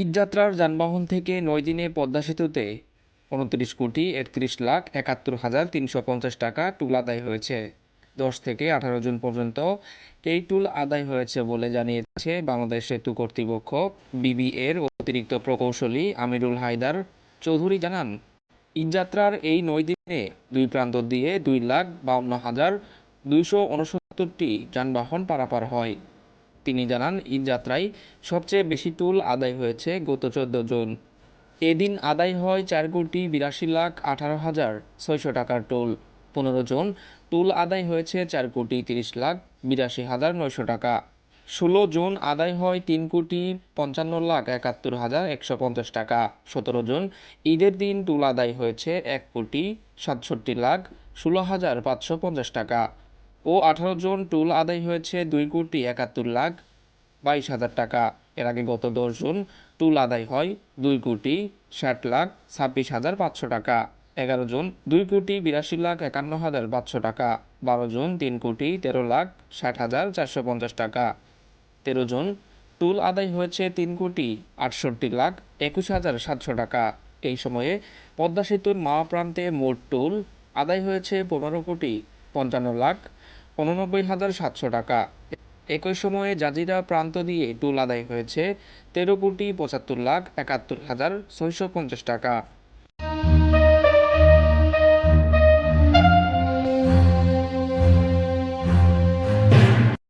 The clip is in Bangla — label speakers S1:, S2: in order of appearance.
S1: ঈদযাত্রার যানবাহন থেকে নয় দিনে পদ্মা সেতুতে উনত্রিশ কোটি একত্রিশ লাখ একাত্তর হাজার তিনশো পঞ্চাশ টাকা টুল আদায় হয়েছে। দশ থেকে আঠারো জুন পর্যন্ত এই টুল আদায় হয়েছে বলে জানিয়েছে বাংলাদেশ সেতু কর্তৃপক্ষ। বিবিএর অতিরিক্ত প্রকৌশলী আমিরুল হায়দার চৌধুরী জানান, ঈদযাত্রার এই নয় দিনে দুই প্রান্ত দিয়ে দুই লাখ বাউন্ন হাজার দুইশো উনসত্তরটি যানবাহন পারাপার হয়। তিনি জানান ঈদযাত্রায় সবচেয়ে বেশি টুল আদায় হয়েছে গত চোদ্দ জুন। এদিন আদায় হয় চার কোটি বিরাশি লাখ আঠারো হাজার ছয়শো টাকার টোল পনেরো জন টুল আদায় হয়েছে চার কোটি তিরিশ লাখ বিরাশি হাজার নয়শো টাকা। ষোলো জুন আদায় হয় তিন কোটি পঞ্চান্ন লাখ একাত্তর হাজার একশো পঞ্চাশ টাকা। সতেরো জুন ঈদের দিন টুল আদায় হয়েছে এক কোটি সাতষট্টি লাখ ষোলো হাজার পাঁচশো পঞ্চাশ টাকা। ও আঠারো জন টুল আদায় হয়েছে দুই কোটি একাত্তর লাখ বাইশ হাজার টাকা। এর আগে গত দশ জুন টুল আদায় হয় দুই কোটি ষাট লাখ ছাব্বিশ হাজার পাঁচশো টাকা। এগারো জন দুই কোটি বিরাশি লাখ একান্ন হাজার পাঁচশো টাকা। বারো জন তিন কোটি তেরো লাখ ষাট হাজার চারশো পঞ্চাশ টাকা। তেরো জন টুল আদায় হয়েছে তিন কোটি আটষট্টি লাখ একুশ হাজার সাতশো টাকা। এই সময়ে পদ্মা সেতুর মাওয়া প্রান্তে মোট টুল আদায় হয়েছে পনেরো কোটি পঞ্চান্ন লাখ উননব্বই হাজার সাতশো টাকা। একই সময়ে জাজিরা প্রান্ত দিয়ে টোল আদায় হয়েছে তেরো কোটি পঁচাত্তর লাখ একাত্তর হাজার ছয়শো পঞ্চাশ টাকা।